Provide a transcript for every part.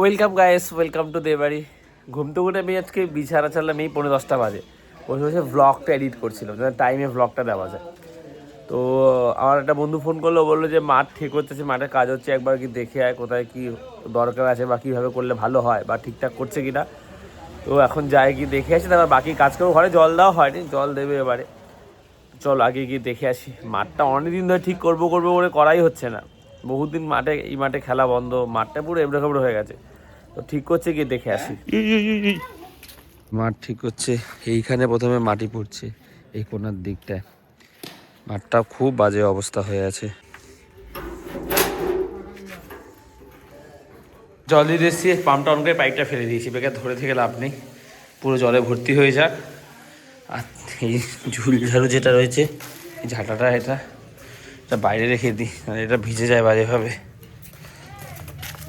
Welcome guys, welcome to Debari. ঘুম উঠে আমি আজকে বিছানা চাললাম এই পনেরো দশটা বাজে। বসে বসে ব্লগটা এডিট করছিলাম যেন টাইমে ব্লগটা দেওয়া যায়। তো, আমার একটা বন্ধু ফোন করল, বলল যে, মাঠ ঠিক হচ্ছে, মাঠে কাজ হচ্ছে, একবার কি দেখে আয়, কোথায় কি দরকার আছে বা কীভাবে করলে ভালো হয়, বা ঠিকঠাক করছে কি না তো এখন যাই কি দেখে আসি, তারপর বাকি কাজ করব। ঘরে জল দেওয়া হয়নি, জল দেবে এবারে। চল আগে গিয়ে দেখে আসি, মাঠটা অনেকদিন ধরে ঠিক করব করব করে করাই হচ্ছে না। বহুদিন মাঠে, এই মাঠে খেলা বন্ধ, মাঠটা পুরো এবড়ো খেবড়ো হয়ে গেছে। তো ঠিক করছে গিয়ে দেখে আসি। মাঠ ঠিক করছে, এইখানে প্রথমে মাটি পড়ছে, এই কোনার দিকটায়। মাঠটা খুব বাজে অবস্থা হয়ে আছে। জল দিয়ে এসেছি পাম্পটা অন করে পাইপটা ফেলে দিয়েছি, বেকার ধরে থেকে লাভ নেই। পুরো জলে ভর্তি হয়ে যাক। আর এই ঝুল ঝাড়ু যেটা রয়েছে ঝাঁটাটা, এটা। এটা বাইরে রেখে দিই এটা ভিজে যায় বাজেভাবে।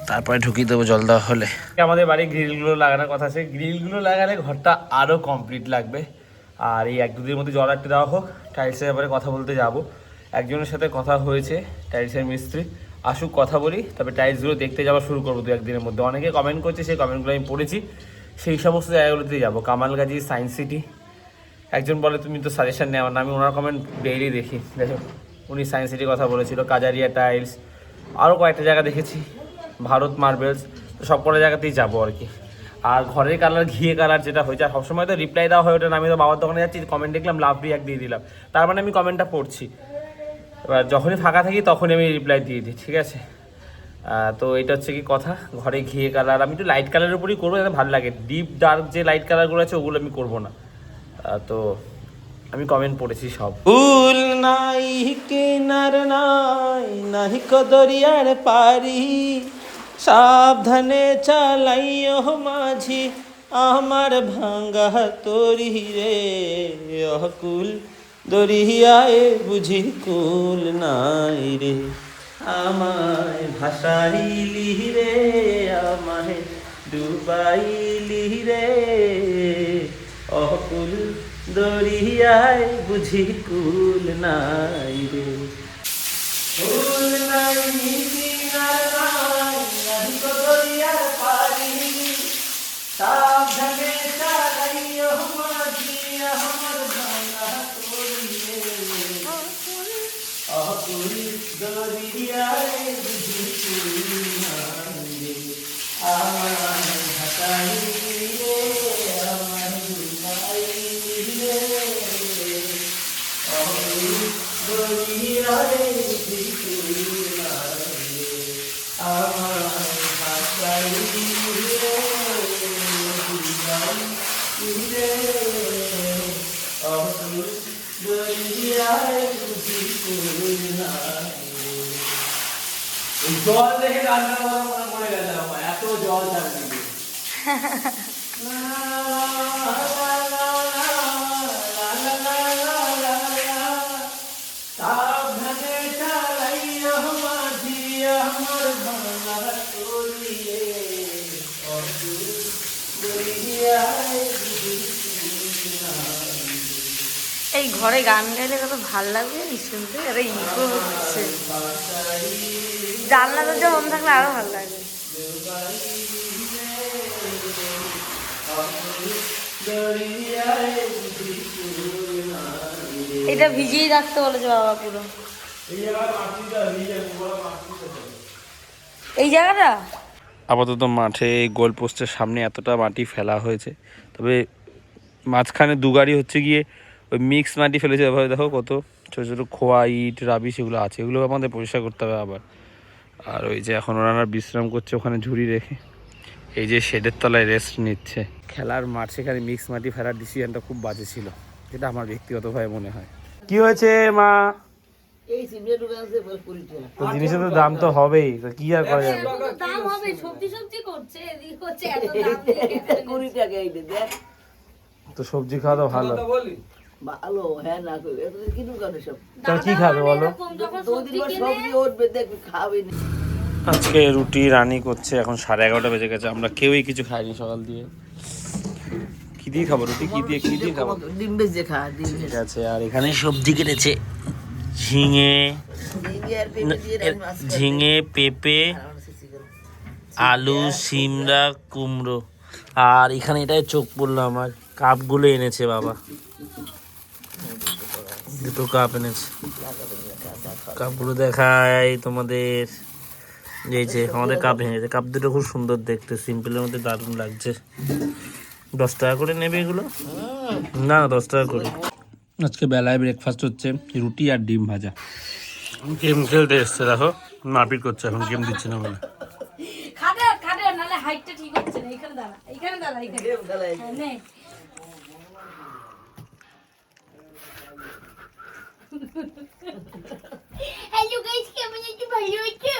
তারপরে ঢুকিয়ে দেবো জল দেওয়া হলে। আমাদের বাড়ি গ্রিলগুলো লাগানোর কথা আছে। গ্রিলগুলো লাগালে ঘরটা আরও কমপ্লিট লাগবে। আর এই এক দুদিনের মধ্যে জল একটা দেওয়া হোক। টাইলসের ব্যাপারে কথা বলতে যাব। একজনের সাথে কথা হয়েছে, টাইলসের মিস্ত্রি। আসুক কথা বলি, তবে টাইলসগুলো দেখতে যাওয়া শুরু করব দু একদিনের মধ্যে। অনেকে কমেন্ট করছে, সেই কমেন্টগুলো আমি পড়েছি। সেই সমস্ত জায়গাগুলোতেই যাব। কামালগাজি সায়েন্স সিটি একজন বলে, তুমি তো সাজেশন নেওয়া না। আমি ওনার কমেন্ট ডেইলি দেখি। দেখো উনি সায়েন্স সিটির কথা বলেছিল কাজারিয়া টাইলস আরও কয়েকটা জায়গা দেখেছি ভারত মার্বেলস তো সব কটা জায়গাতেই যাব আর কি। আর ঘরের কালার ঘিয়ে কালার যেটা হয়েছে, আর সবসময় তো রিপ্লাই দেওয়া হয়ে ওঠে না, আমি তো বাবার দোকানে যাচ্ছি কমেন্ট দেখলাম লাভ রিয়াক দিয়ে দিলাম। তার মানে আমি কমেন্টটা পড়ছি। এবার যখনই ফাঁকা থাকি, তখনই আমি রিপ্লাই দিয়ে দিই, ঠিক আছে? তো এটা হচ্ছে কি কথা, ঘরে ঘিয়ে কালার আমি একটু লাইট কালারের উপরই করব যাতে ভালো লাগে। ডিপ ডার্ক যে লাইট কালারগুলো আছে, ওগুলো আমি করব না। তো আমি কমেন্ট পড়েছি সব। ফুল নাই কিনার নাই, নাহি কদরিয়ার পারি। সাবধানে চালাইও মাঝি, আমার ভাঙ্গা তরি রে। অকুল দরিয়ায় বুঝি কুল নাই রে। আমায় ভাসাইলি রে, আমায় ডুবাইলি রে। অকুল দরিয়ায় বুঝি কুল নাই রে। কুল নাই দরিয়ায় বুঝি কুল নাই রে। আমার ভাতাই রে আমার ডুবাই রে অকুল দরিয়ায় বুঝি কুল নাই রে আমার ভাতাই রে ডুবাই রে অকুল দরিয়ায় বুঝি কুল নাই রে এই জল দেখে রান্না করা মনে পড়ে এত জল চারদিকে সাবধানে চালাইয়া মাঝি আমার ভাঙা এই ঘরে গান গাইলে কত ভালো লাগবে শুনতে? আরে ইকো হচ্ছে। জানলা, দরজা বন্ধ থাকলে আরও ভালো লাগে। এটা ভিজিয়ে রাখতে বলেছে বাবা পুরো। এই জায়গাটা? আপাতত মাঠে গোল পোস্টের সামনে এতটা মাটি ফেলা হয়েছে। তবে মাঝখানে দু গাড়ি হচ্ছে গিয়ে ওই মিক্স মাটি ফেলেছে। এভাবে দেখো কত ছোটো ছোটো খোয়া, ইট, রাবি সেগুলো আছে। এগুলো আমাদের পরিষ্কার করতে হবে আবার। আর ওই যে এখন ওনারা বিশ্রাম করছে ওখানে ঝুড়ি রেখে। এই যে শেডের তলায় রেস্ট নিচ্ছে। খেলার মাঠ, সেখানে মিক্স মাটি ফেলার ডিসিশনটা খুব বাজে ছিল, যেটা আমার ব্যক্তিগতভাবে মনে হয়। কি হয়েছে মা? জিনিসের তো দাম তো হবেই তো কি আর করা যাবে? দাম হবে সবজি সবজি করছে এদিক হচ্ছে এত কুড়ি টাকা এইটা দেখ। তো সবজি খাওয়া তো ভালো। ভালো হ্যাঁ না করবে কিনু সব? তাহলে কি খাবে বলো? সবজি উঠবে দেখবি খাবে না। আজকে রুটি রানি করছে এখন সাড়ে এগারোটা বেজে গেছে আমরা কেউই কিছু খাইনি সকাল দিয়ে। কি দিয়ে খাব রুটি? কি দিয়ে কি দিয়ে খাব? ডিম বেজে খা ডিম ঠিক আছে আর এখানে সবজি কেটেছে। ঝিঙে ঝিঙে, পেঁপে। আলু, সিমড়া, কুমড়ো। আর এখানে এটাই চোখ পড়ল আমার। কাপগুলো এনেছে বাবা। দুটো কাপ এনেছে। কাপগুলো দেখায় তোমাদের। এই যে, আমাদের কাপ ভেঙেছে কাপ দুটো খুব সুন্দর দেখতে। সিম্পলের মধ্যে দারুণ লাগছে। দশ টাকা করে নেবে এগুলো? না, দশ টাকা করে। আজকে বেলায় ব্রেকফাস্ট হচ্ছে রুটি আর ডিম ভাজা। গেম খেলতে এসছে দেখো মারপিট করছে এখন গেম দিচ্ছে না বলে। খাটে খাটে নালে হাইটটা ঠিক হচ্ছে না এখানে দাঁড়া এখানে দাঁড়া এখানে। হ্যাঁ, নে। হ্যালো গাইস কেমন আছো? ভালো আছো?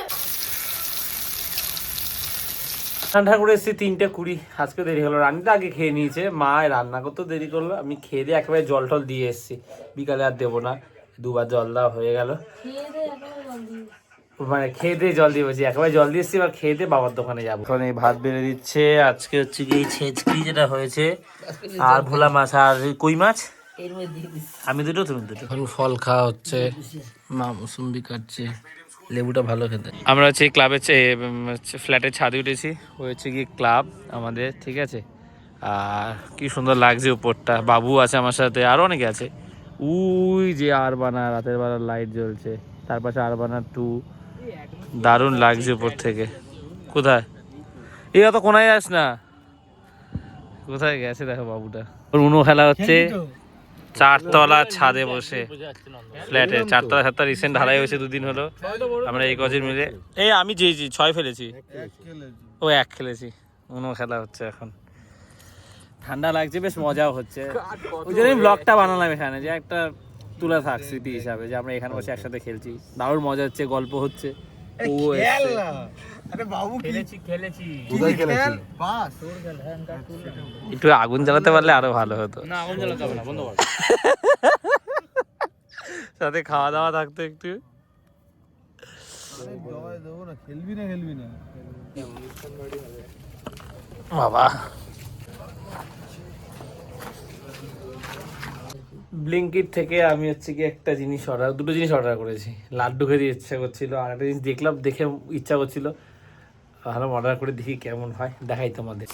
ঠান্ডা করে এসেছি তিনটে কুড়ি। আজকে দেরি হলো। রান্নাটা আগে খেয়ে নিয়েছে। মা রান্না করতে দেরি করল। আমি খেয়ে দিয়ে একেবারে জল টল দিয়ে এসেছি। বিকালে আর দেবো না। দুবার জল দেওয়া হয়ে গেল। মানে খেয়ে দিয়ে জল দিয়ে বলছি একেবারে জল দিয়ে এসেছি এবার খেয়ে দিয়ে বাবার দোকানে যাব। ওখানে ভাত বেড়ে দিচ্ছে। আজকে হচ্ছে কি ছেঁচকি যেটা হয়েছে। আর ভোলা মাছ আর কই মাছ। আমি দুটো তুমি দুটো। ফল খাওয়া হচ্ছে। মা মুসুম্বি কাটছে। লেবুটা ভালো খেতে। আমরা হচ্ছে ক্লাবের ফ্ল্যাটের ছাদে উঠেছি। হয়েছে কি ক্লাব আমাদের ঠিক আছে? আর কি সুন্দর লাগছে উপরটা। বাবু আছে আমার সাথে আরও অনেকে আছে। উই যে আর বানা রাতের বেলা লাইট জ্বলছে। তার পাশে আর বানা টু। দারুণ লাগছে উপর থেকে। কোথায়? এই অত কোনায় যাস না। কোথায় গেছে দেখো বাবুটা। ওর উনো খেলা হচ্ছে। চারতলা ছাদে বসে। ফ্ল্যাটে। চারতলা ছাদটা রিসেন্ট ঢালাই হয়েছে দুদিন হলো। আমরা এই কজন মিলে এই আমি যে যে ছয় ফেলেছি। ও, এক খেলেছি। উনো খেলা হচ্ছে এখন। ঠান্ডা লাগছে, বেশ মজাও হচ্ছে। ওই জন্যই ব্লগটা বানালাম এখানে, যে একটা তুলে থাক স্মৃতি হিসাবে, যে আমরা এখানে বসে একসাথে খেলছি। দারুণ মজা হচ্ছে, গল্প হচ্ছে। ও এসছে। একটু আগুন জ্বালাতে পারলে আরও ভালো হতো। না আগুন জ্বালাতে হবে না বন্ধ কর। সাথে খাওয়া দাওয়া থাকতো একটু। বাবা। ব্লিঙ্কিট থেকে আমি হচ্ছে কি একটা জিনিস অর্ডার দুটো জিনিস অর্ডার করেছি। লাড্ডু খেতে ইচ্ছা করছিল আর একটা জিনিস দেখলাম দেখে ইচ্ছা করছিল। ভালো অর্ডার করে দেখি কেমন হয়, দেখাই তোমাদের।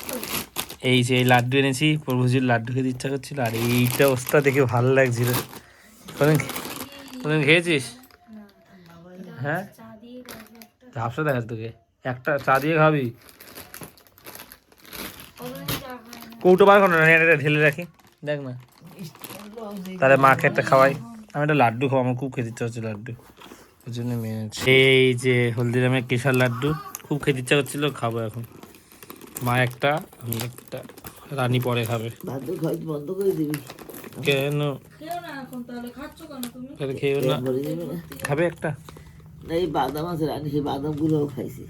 এই যে এই লাড্ডু এনেছি, প্রভুজির লাড্ডু খেতে ইচ্ছা করছিল, আর এইটা অবস্থা দেখে ভালো লাগছিল। কোনদিন খেয়েছিস? হ্যাঁ? ঝাপসা দেখাস তোকে, একটা চা দিয়ে খাবি? কৌটো বার করো এটা ঢেলে রাখি, দেখ না। তাহলে মাকে একটা খাওয়াই। আমি একটা লাড্ডু খাব, আমার খুব খেতে ইচ্ছা হচ্ছে লাড্ডু। ওই জন্য এনেছি। এই যে হলদিরামের কেশর লাড্ডু। খুব খেতে ইচ্ছা করছিল খাব এখন। মা একটা আমি একটা। রানী পরে খাবে। ভাত খাওয়া বন্ধ করে দিবি। কেন? তাহলে খেয়েও না। খাবে একটা? এই বাদাম আছে রানি সেই বাদামগুলোও খাইছি।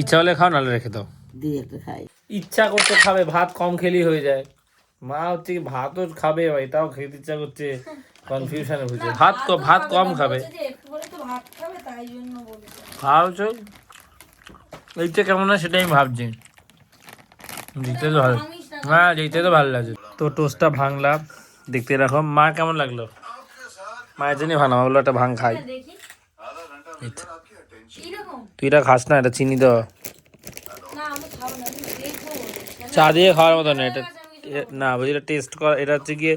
ইচ্ছা হলে খাও নাহলে রেখে দাও। দিয়ে একটা খাই। ইচ্ছা করতে খাবে ভাত কম খেলি হয়ে যায়। মা হচ্ছে কি ভাতও খাবে এটাও খেতে ইচ্ছা করছে। কনফিউশনে ভাত ভাত কম খাবে। ভাবছ এইটা কেমন হয় সেটাই আমি ভাবছি। দেখতে তো ভালো হ্যাঁ দেখতে তো ভালো লাগছে। তো টোস্টটা ভাঙলাম। দেখতে এরকম মা কেমন লাগল? মায়ের জন্যই ভালো বলল একটা ভাঙ খাই। তো। তুই এটা খাস না, এটা চিনি না না বলে। চা দিয়ে খাওয়ার মতো না, এটা না বুঝলি এটা টেস্ট করা এটা হচ্ছে গিয়ে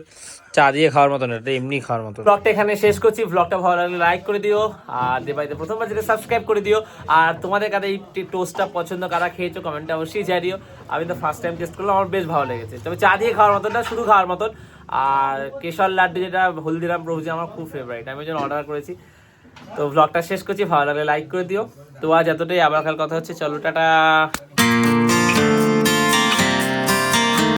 চা দিয়ে খাওয়ার মতো না এটা এমনি খাওয়ার মতো ব্লগটা এখানে শেষ করছি। ব্লগটা ভালো লাগলে লাইক করে দিও, আর দেবাইতে প্রথমবার যেটা সাবস্ক্রাইব করে দিও। আর তোমাদের কাছে এই টোস্টটা পছন্দ, কারা খেয়েছো কমেন্টে অবশ্যই জানিও। আমি তো ফার্স্ট টাইম টেস্ট করলাম, আমার বেশ ভালো লেগেছে। তবে চা দিয়ে খাওয়ার মতন না শুধু খাওয়ার মতন। আর কেশর লাড্ডু যেটা, হলদিরাম প্রভুজি আমার খুব ফেভারিট আমি জন্য অর্ডার করেছি। তো ব্লগটা শেষ করছি, ভালো লাগলে লাইক করে দিও। তো আজ এতটাই, আবার কাল কথা হচ্ছে। চলো, টাটা।